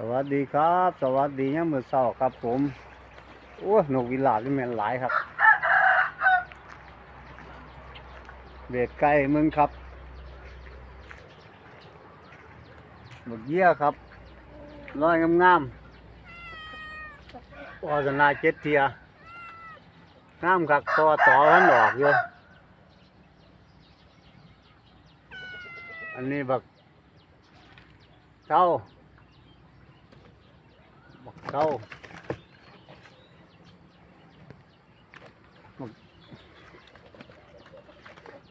สวัสดีครับ สวัสดียามมื้อเช้าครับผมโอ้ยนกวิลาบนี่ม่นหลายครับ เบ็ดไก่มึงครับบักเยี่ยครับร้อยงามๆโฆษณาเจ็ดเทียงามครับตัวต่อมันออกอยู่อันนี้บักเท่า บักเท่า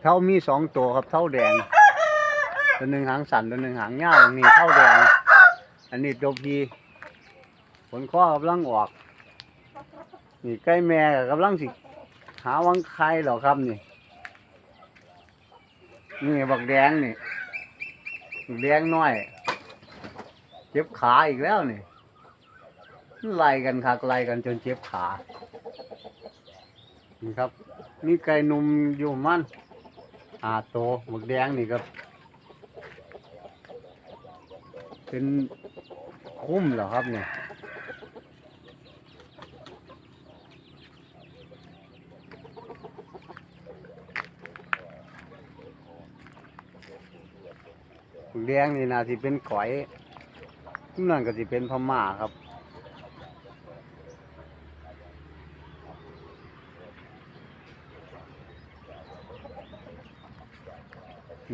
เท่ามีสองตัวครับเท่าแดง ตัวหนึ่งหางสันตัวหนึ่งหางยาวนี่เท่าแดง อันนี้ตัวพีผลข้อกำลังออก นี่ใกล้แม่กำลังสิ หาวังไข่หรอครับนี่ นี่บักแดงนี่แดงน้อย เจ็บขาอีกแล้วนี่ ไล่กันคักไล่กันจนเจ็บขา นี่ครับ นี่ไก่นุ่มอยู่มันอาโตหมึกแดงนี่ครับ เป็นคุ้มเหรอครับเนี่ยหมึกแดงนี่นาสิเป็นก๋อยนั่นก็สิเป็นพม่าครับ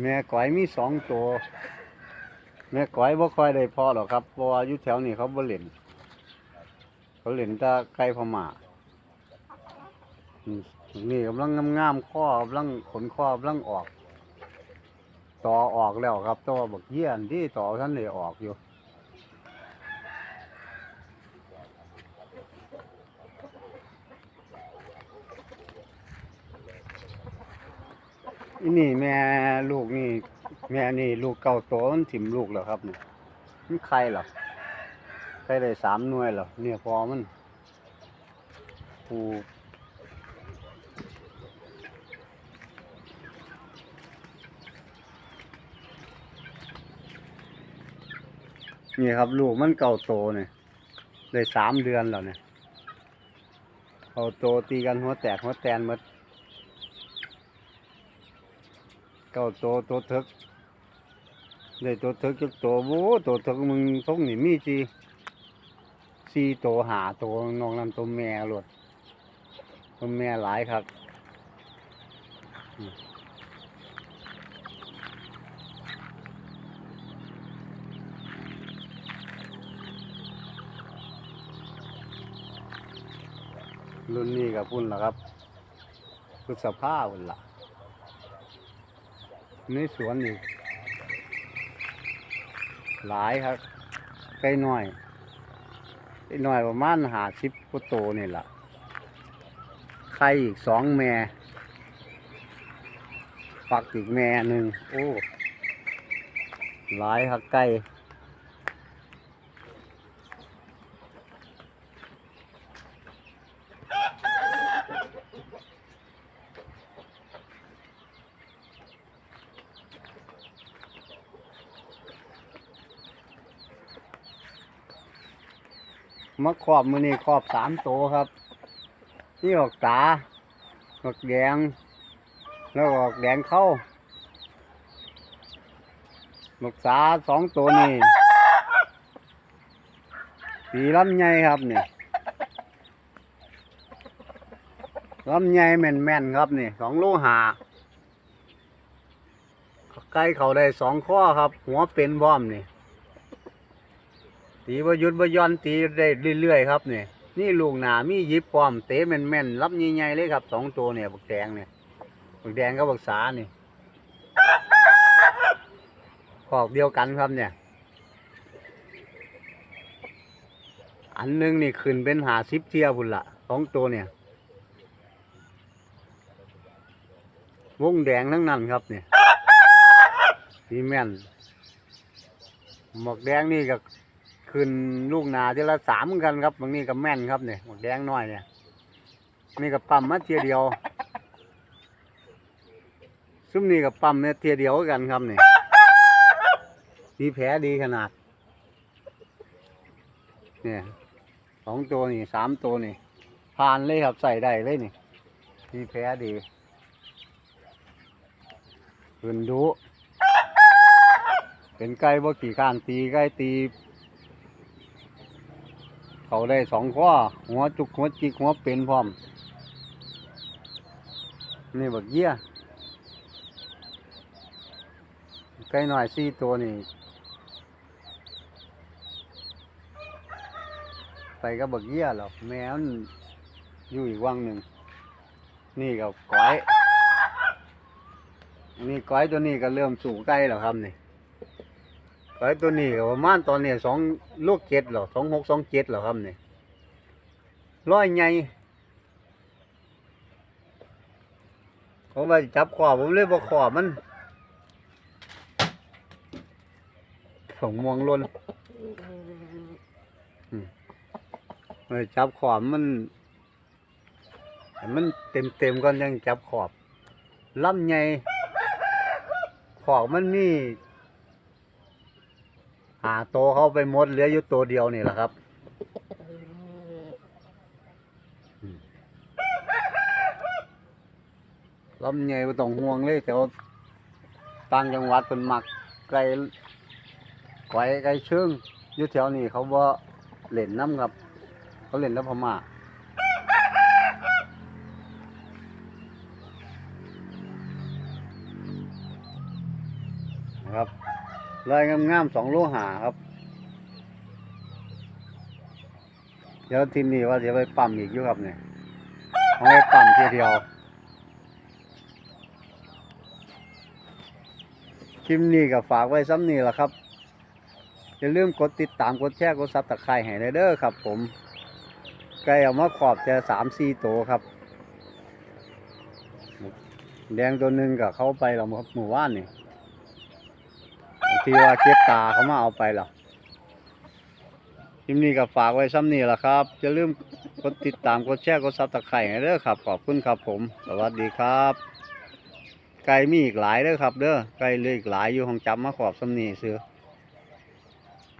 แม่ก้อยมีสองตัว แม่ก้อยบ่ค่อยได้พอหรอกครับเพราะว่าอยู่แถวนี้เขาบ่เล่นเขาเล่นตาไก่พม่านี่กำลังงามๆข้อกำลังขนข้อกำลังออก ต่อออกแล้วครับตัวบักเยี่ยนที่ต่อท่านเลยออกอยู่ อันนี่แม่ลูกนี่ แม่นี่ลูกเก่าโตมันถิ่มลูกแล้วครับนี่มันไข่เหรอไข่ได้สามหน่วยเหรอเนี่ยพอมันปูนี่ครับ ลูกมันเก่าโตเนี่ยได้สามเดือนแล้วเนี่ยเก่าโตตีกันหัวแตกหัวแตนหมด เก้าตัวตัวทึกได้ตัวทึกจักตัวโว้ตัวทึกมึงทงนี่มีสี่สี่ตัวหาตัวนองนั่นตัวแม่หลดตัวแม่หลายครับรุ่นนี้กับพุ่นละครับพฤษภาพุ่นละ ในสวนนี่หลายครับไก่น้อยไก่น้อยประมาณหาสิบกว่าโตนี่แหละไข่อีกสองแม่ปักอีกแม่หนึ่งโอ้ หลายครับไก่ มาครอบมือนี่ครอบสามโตวครับนี่ออกตาออกแดง แล้วออกแดงเข้าหมกษาสองตัวนี่สีลำไยครับนี่ลำไยแม่นแม่นๆครับนี่สองโลหาใกล้เขาได้สองข้อครับ หัวเป็นพร้อมนี่ ตีประยุทธ์ประย้อนตีได้เรื่อยๆครับเนี่ยนี่ลูกหนามียิบพร้อมเตะแม่นๆรับใหญ่ๆเลยครับสองตัวเนี่ยบักแดงเนี่ยบักแดงกับบักสานี่ขอกเดียวกันครับเนี่ย อันหนึงนี่ขึ้นเป็นหาสิบเทียพุ่นละสองตัวเนี่ยวงแดงทั้งนั้นครับเนี่ยสีแม่นหมวกแดงนี่ก็ ขึ้นลูกนาทีละสามเหมือนกันครับบางนี้ก็แม่นครับเนี่ยหมวกแดงน้อยเนี่ยนี่ก็ปั๊มมาเทียเดียว ซุ้มนี่ก็ปั๊มเนี่ยเทียเดียวกันครับเนี่ยมีแผลดีขนาด เนี่ยสองตัวนี่สามตัวนี่ผ่านเลยครับใส่ได้เลยนี่ที่แพ้ดีคืนดูเป็นไก่บ่ขี่ข้านตีไก่ตี เขาได้สองข้อหัวจุกหัวจิกหัวเป็นพร้อม นี่บักเยี่ยไก่หน่อยสี่ตัวนี่ไปกับบักเยี่ยหรอกแมวมันอยู่อีกวังหนึ่ง นี่กับก้อย นี่ก้อยตัวนี้ก็เริ่มสู่ใกล้แล้วครับนี่ ก้อยตัวนี้ก็ประมาณตอนนี้สองลูกเจ็ดหรอสองหกสองเจ็ดหรอครับเนี่ยร้อยใหญ่เขาไปจับขอบผมเลยบอกขอบมันผงมวงล้นเออจับขอบมันมันเต็มเต็มก่อนยังจับขอบล่ำใหญ่ขอบมันมี่ หาโตเข้าไปหมดเหลืออยู่ตัวเดียวนี่แหละครับอืมลำใหญ่ไม่ต้องห่วงเลยแต่ว่าต่างจังหวัดเป็นมักไก่ไก่ไก่เชิงอยู่แถวนี้เขาบ่เล่นน้ำครับ เขาเล่นแล้วพม่านะครับ ลอยงามๆสองโลหาครับ เดี๋ยวทีนี้ว่าจะไปปั๊มอีกอยู่ครับเนี่ยเอาไปปั๊มทีเดียวคลิปนี้ก็ฝากไว้ซ้ำนี่แหละครับ อย่าลืมกดติดตามกดแชร์กดซับตะไคร้ให้ได้เด้อครับ ผมไก่เอามาขอบจะสามสี่ตัวครับ แดงตัวหนึ่งกับเข้าไปเราหมู่บ้านนี่ ที่ว่าเก็บตาเขามาเอาไปหรอคลิปนี้ก็ฝากไว้ซ้ำนี่แหละครับอย่าลืมกดติดตามกดแชร์กดซับตะไคร่ให้เด้อครับ ขอบคุณครับผม สวัสดีครับ ไก่มีอีกหลายเด้อครับ เด้อไก่เหลยอีกหลายอยู่ห้องจับมาขอบซ้ำนี่ซื้อ